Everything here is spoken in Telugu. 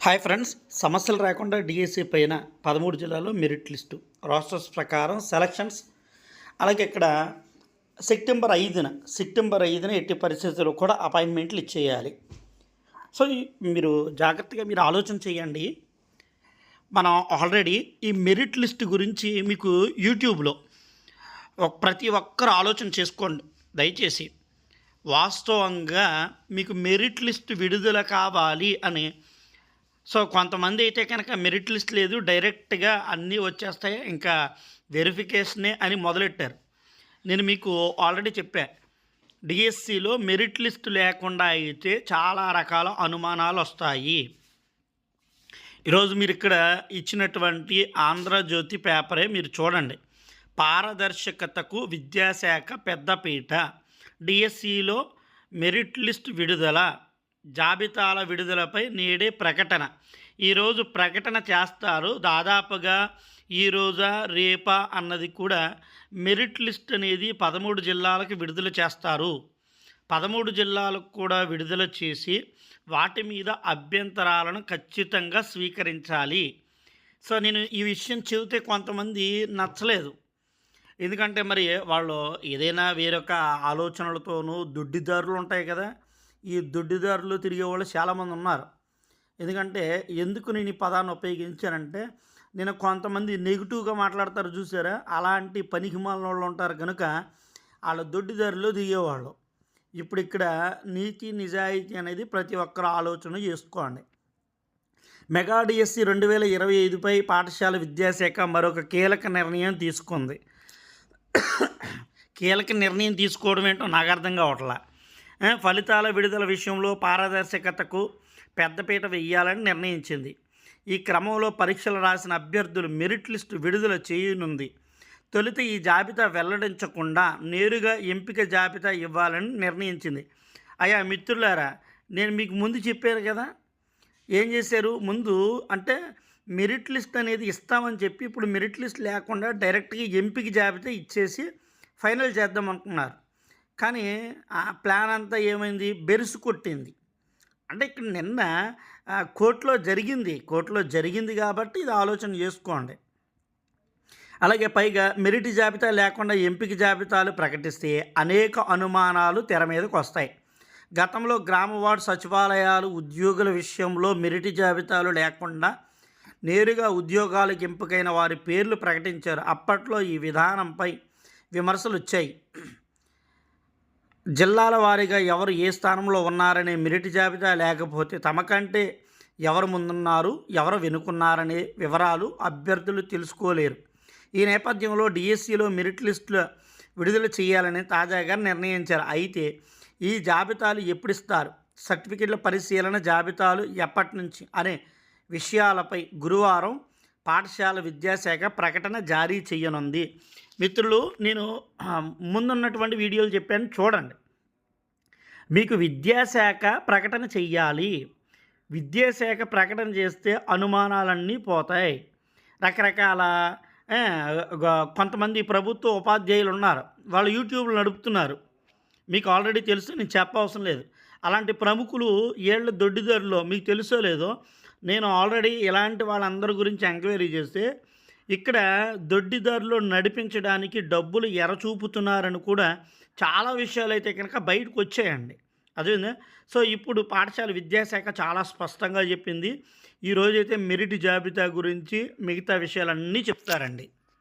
హాయ్ ఫ్రెండ్స్ సమస్యలు రాకుండా డిఎస్సి పైన పదమూడు జిల్లాలో మెరిట్ లిస్టు రాస్టర్స్ ప్రకారం సెలక్షన్స్ అలాగే ఇక్కడ సెప్టెంబర్ ఐదున సెప్టెంబర్ ఐదున ఎట్టి పరిస్థితుల్లో కూడా అపాయింట్మెంట్లు ఇచ్చేయాలి. సో మీరు జాగ్రత్తగా మీరు ఆలోచన చేయండి. మనం ఆల్రెడీ ఈ మెరిట్ లిస్ట్ గురించి మీకు యూట్యూబ్లో ఒక ప్రతి ఒక్కరు ఆలోచన చేసుకోండి. దయచేసి వాస్తవంగా మీకు మెరిట్ లిస్ట్ విడుదల కావాలి అని సో కొంతమంది అయితే కనుక మెరిట్ లిస్ట్ లేదు డైరెక్ట్గా అన్నీ వచ్చేస్తాయి ఇంకా వెరిఫికేషనే అని మొదలెట్టారు. నేను మీకు ఆల్రెడీ చెప్పా డిఎస్సిలో మెరిట్ లిస్ట్ లేకుండా అయితే చాలా రకాల అనుమానాలు వస్తాయి. ఈరోజు మీరు ఇక్కడ ఇచ్చినటువంటి ఆంధ్రజ్యోతి పేపరే మీరు చూడండి. పారదర్శకతకు విద్యాశాఖ పెద్దపీట డిఎస్సిలో మెరిట్ లిస్ట్ విడుదల. జాబితాల విడుదలపై నేడే ప్రకటన. ఈరోజు ప్రకటన చేస్తారు. దాదాపుగా ఈ రోజా రేపా అన్నది కూడా మెరిట్ లిస్ట్ అనేది పదమూడు జిల్లాలకు విడుదల చేస్తారు. పదమూడు జిల్లాలకు కూడా విడుదల చేసి వాటి మీద అభ్యంతరాలను ఖచ్చితంగా స్వీకరించాలి. సో నేను ఈ విషయం చెబితే కొంతమంది నచ్చలేదు. ఎందుకంటే మరి వాళ్ళు ఏదైనా వేరొక ఆలోచనలతోనూ దుడ్డిదారులు ఉంటాయి కదా. ఈ దొడ్డిదారులు తిరిగే వాళ్ళు చాలామంది ఉన్నారు. ఎందుకంటే ఎందుకు నేను ఈ పదాన్ని ఉపయోగించానంటే నేను కొంతమంది నెగిటివ్గా మాట్లాడతారు చూసారా? అలాంటి పనికి వాళ్ళు ఉంటారు కనుక వాళ్ళ దొడ్డిదారులు దిగేవాళ్ళు ఇప్పుడు ఇక్కడ నీతి నిజాయితీ అనేది ప్రతి ఒక్కరు ఆలోచన చేసుకోండి. మెగా డిఎస్సి రెండు వేల ఇరవై ఐదుపై పాఠశాల విద్యాశాఖ మరొక కీలక నిర్ణయం తీసుకుంది. కీలక నిర్ణయం తీసుకోవడం ఏంటో నాకు అర్థం కావట్లా. ఫలితాల విడుదల విషయంలో పారదర్శకతకు పెద్దపీట వెయ్యాలని నిర్ణయించింది. ఈ క్రమంలో పరీక్షలు రాసిన అభ్యర్థులు మెరిట్ లిస్టు విడుదల చేయనుంది. తొలుత ఈ జాబితా వెల్లడించకుండా నేరుగా ఎంపిక జాబితా ఇవ్వాలని నిర్ణయించింది. అయ్యా మిత్రులారా నేను మీకు ముందు చెప్పాను కదా ఏం చేశారు? ముందు అంటే మెరిట్ లిస్ట్ అనేది ఇస్తామని చెప్పి ఇప్పుడు మెరిట్ లిస్ట్ లేకుండా డైరెక్ట్గా ఎంపిక జాబితా ఇచ్చేసి ఫైనల్ చేద్దాం అనుకున్నారు. కానీ ఆ ప్లాన్ అంతా ఏమైంది? బెరుసు కొట్టింది. అంటే ఇక్కడ నిన్న కోర్టులో జరిగింది. కోర్టులో జరిగింది కాబట్టి ఇది ఆలోచన చేసుకోండి. అలాగే పైగా మెరిట్ జాబితా లేకుండా ఎంపిక జాబితాలు ప్రకటిస్తే అనేక అనుమానాలు తెర మీదకు వస్తాయి. గతంలో గ్రామ వార్డు సచివాలయాలు ఉద్యోగుల విషయంలో మెరిట్ జాబితాలు లేకుండా నేరుగా ఉద్యోగాలకు ఎంపికైన వారి పేర్లు ప్రకటించారు. అప్పట్లో ఈ విధానంపై విమర్శలు వచ్చాయి. జిల్లాల వారీగా ఎవరు ఏ స్థానంలో ఉన్నారనే మెరిట్ జాబితా లేకపోతే తమకంటే ఎవరు ముందున్నారు ఎవరు వెనుకున్నారనే వివరాలు అభ్యర్థులు తెలుసుకోలేరు. ఈ నేపథ్యంలో డిఎస్సిలో మెరిట్ లిస్టుల విడుదల చేయాలని తాజాగా నిర్ణయించారు. అయితే ఈ జాబితాలు ఎప్పుడు ఇస్తారు? సర్టిఫికెట్ల పరిశీలన జాబితాలు ఎప్పటి నుంచి? అనే విషయాలపై గురువారం పాఠశాల విద్యాశాఖ ప్రకటన జారీ చేయనుంది మిత్రులు నేను ముందున్నటువంటి వీడియోలు చెప్పాను చూడండి. మీకు విద్యాశాఖ ప్రకటన చెయ్యాలి. విద్యాశాఖ ప్రకటన చేస్తే అనుమానాలన్నీ పోతాయి. రకరకాల కొంతమంది ప్రభుత్వ ఉపాధ్యాయులు ఉన్నారు వాళ్ళు యూట్యూబ్లు నడుపుతున్నారు. మీకు ఆల్రెడీ తెలుసు నేను చెప్పవసరం లేదు. అలాంటి ప్రముఖులు ఏళ్ళ దొడ్డిదారులో మీకు తెలుసో లేదో నేను ఆల్రెడీ ఇలాంటి వాళ్ళందరి గురించి ఎంక్వైరీ చేస్తే ఇక్కడ దొడ్డిదారులు నడిపించడానికి డబ్బులు ఎరచూపుతున్నారని కూడా చాలా విషయాలు అయితే కనుక బయటకు వచ్చాయండి. అదేందా సో ఇప్పుడు పాఠశాల విద్యాశాఖ చాలా స్పష్టంగా చెప్పింది ఈరోజైతే మెరిట్ జాబితా గురించి మిగతా విషయాలన్నీ చెప్తారండి.